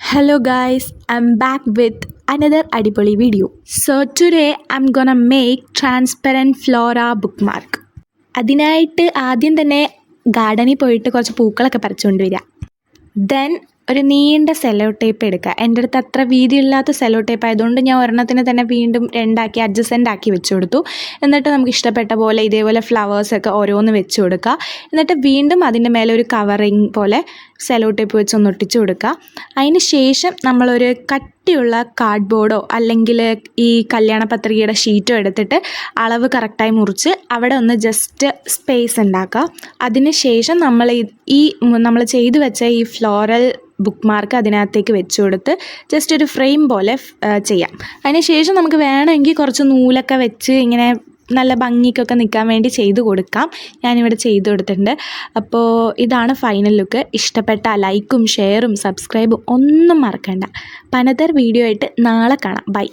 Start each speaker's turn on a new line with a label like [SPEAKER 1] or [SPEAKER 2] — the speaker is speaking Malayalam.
[SPEAKER 1] Hello guys I'm back with another അടിപൊളി video so today I'm gonna make transparent flora bookmark അതിനായിട്ട് ആദ്യം തന്നെ ഗാർഡനിൽ പോയിട്ട് കുറച്ച് പൂക്കളൊക്കെ പറിച്ചുകൊണ്ട് ദെൻ ഒരു നീണ്ട സെലോ ടേപ്പ് എടുക്കുക. എന്റെ അടുത്ത് അത്ര വീതിയില്ലാത്ത സെലോ ടേപ്പ് ആയതുകൊണ്ട് ഞാൻ ഒരെണ്ണത്തിന് തന്നെ വീണ്ടും രണ്ടാക്കി അഡ്ജസ്റ്റന്റ് ആക്കി വെച്ച് കൊടുത്തു. എന്നിട്ട് നമുക്ക് ഇഷ്ടപ്പെട്ട പോലെ ഇതേപോലെ ഫ്ലവേഴ്സൊക്കെ ഓരോന്ന് വെച്ച് കൊടുക്കുക. എന്നിട്ട് വീണ്ടും അതിന്റെ മേലെ ഒരു കവറിങ് പോലെ സെലോ ടേപ്പ് വെച്ച് ഒന്ന് ഒട്ടിച്ച് കൊടുക്കുക. അതിന് ശേഷം നമ്മളൊരു കട്ടിയുള്ള കാർഡ്ബോർഡോ അല്ലെങ്കിൽ ഈ കല്യാണ പത്രികയുടെ ഷീറ്റോ എടുത്തിട്ട് അളവ് കറക്റ്റായി മുറിച്ച് അവിടെ ഒന്ന് ജസ്റ്റ് സ്പേസ് ഉണ്ടാക്കുക. അതിന് ശേഷം നമ്മൾ ഈ- നമ്മൾ ചെയ്തു വെച്ച ഈ ഫ്ലോറൽ ബുക്ക് മാർക്ക് അതിനകത്തേക്ക് വെച്ച് കൊടുത്ത് ജസ്റ്റ് ഒരു ഫ്രെയിം പോലെ ചെയ്യാം. അതിന് ശേഷം നമുക്ക് വേണമെങ്കിൽ കുറച്ച് നൂലൊക്കെ വെച്ച് ഇങ്ങനെ നല്ല ഭംഗിക്കൊക്കെ നിൽക്കാൻ വേണ്ടി ചെയ്ത് കൊടുക്കാം. ഞാനിവിടെ ചെയ്ത് കൊടുത്തിട്ടുണ്ട്. അപ്പോൾ ഇതാണ് ഫൈനൽ ലുക്ക് ഇഷ്ടപ്പെട്ട ലൈക്കും ഷെയറും സബ്സ്ക്രൈബും ഒന്നും മറക്കണ്ട. പനതർ വീഡിയോ ആയിട്ട് നാളെ കാണാം. ബൈ